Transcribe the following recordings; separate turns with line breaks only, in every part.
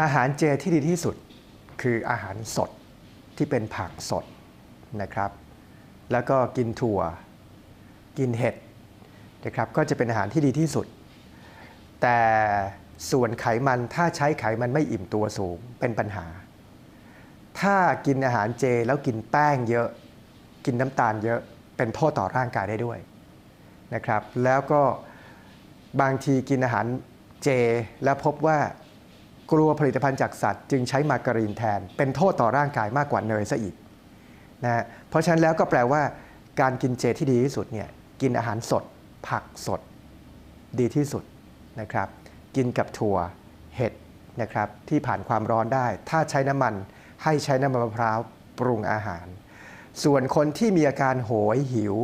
อาหารเจที่ดีที่สุดคืออาหารสดที่เป็นผักสดนะครับ แล้วก็กินถั่ว กินเห็ดนะครับก็จะเป็นอาหารที่ดีที่สุด แต่ส่วนไขมันถ้าใช้ไขมันไม่อิ่มตัวสูงเป็นปัญหา ถ้ากินอาหารเจแล้วกินแป้งเยอะ กินน้ำตาลเยอะเป็นโทษต่อร่างกายได้ด้วยนะครับ แล้วก็บางทีกินอาหารเจแล้วพบว่า กลัวผลิตภัณฑ์จากสัตว์ จึงใช้มาการีนแทน เป็นโทษต่อร่างกายมากกว่าเนยซะอีกนะฮะเพราะฉะนั้นแล้วก็แปลว่า การกินเจที่ดีที่สุดเนี่ยกินอาหารสด ผักสด ดีที่สุดนะครับ กินกับถั่วเห็ดนะครับที่ผ่านความร้อนได้ ถ้าใช้น้ำมันให้ใช้น้ำมันมะพร้าวปรุงอาหาร ส่วนคนที่มีอาการโหยหิว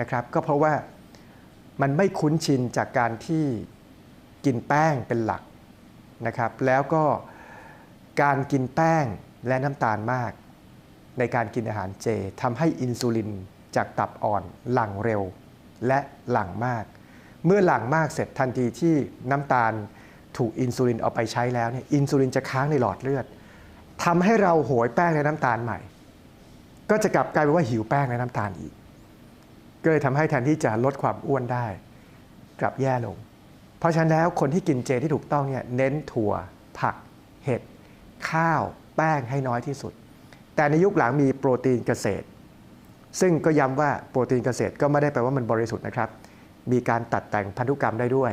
นะครับ ก็เพราะว่ามันไม่คุ้นชินจากการที่กินแป้งเป็นหลัก นะครับ แล้วก็การกินแป้งและน้ำตาลมาก ในการกินอาหารเจทำให้อินซูลินจากตับอ่อนหลั่งเร็วและหลั่งมาก เมื่อหลั่งมากเสร็จทันทีที่น้ำตาลถูกอินซูลินเอาไปใช้แล้วเนี่ยอินซูลินจะค้างในหลอดเลือดทำให้เราโหยแป้งและน้ำตาลใหม่ ก็จะกลับกลายเป็นว่าหิวแป้งและน้ำตาลอีก ก็เลยทำให้แทนที่จะลดความอ้วนได้ กลับแย่ลง ราะฉะนั้นแล้วคนที่กินเจที่ถูกต้องเนี่ยเน้นถั่ว ผัก เห็ด ข้าว แป้งให้น้อยที่สุด แต่ในยุคหลังมีโปรตีนเกษตร ซึ่งก็ย้ำว่าโปรตีนเกษตรก็ไม่ได้แปลว่ามันบริสุทธิ์นะครับ มีการตัดแต่งพันธุกรรมได้ด้วย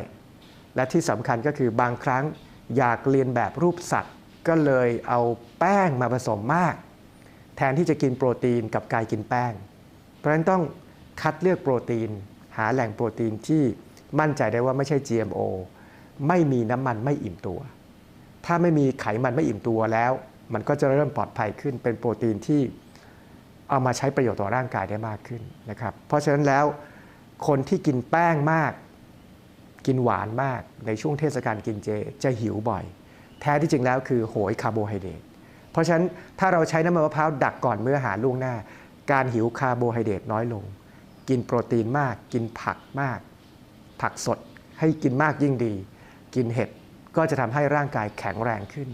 และที่สำคัญก็คือบางครั้งอยากเรียนแบบรูปสัตว์ ก็เลยเอาแป้งมาผสมมาก แทนที่จะกินโปรตีนกับการกินแป้ง เพราะฉะนั้นต้องคัดเลือกโปรตีน หาแหล่งโปรตีนที่ มั่นใจได้ว่าไม่ใช่ GMO ไม่มีน้ำมันไม่อิ่มตัว ถ้าไม่มีไขมันไม่อิ่มตัวแล้ว มันก็จะเริ่มปลอดภัยขึ้นเป็นโปรตีนที่เอามาใช้ประโยชน์ต่อร่างกายได้มากขึ้นนะครับ เพราะฉะนั้นแล้วคนที่กินแป้งมาก กินหวานมากในช่วงเทศกาลกินเจจะหิวบ่อย แท้ที่จริงแล้วคือโหยคาร์โบไฮเดรตเพราะฉะนั้นถ้าเราใช้น้ำมันมะพร้าวดักก่อนเมื่ออาหารล่วงหน้า การหิวคาร์โบไฮเดรตน้อยลง กินโปรตีนมาก กินผักมาก ผักสดให้กินมากยิ่งดี กินเห็ดก็จะทำให้ร่างกายแข็งแรงขึ้น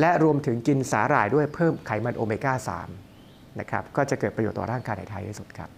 และรวมถึงกินสาหร่ายด้วยเพิ่มไขมันโอเมก้า 3 นะครับ ก็จะเกิดประโยชน์ต่อร่างกายในท้ายที่สุดครับ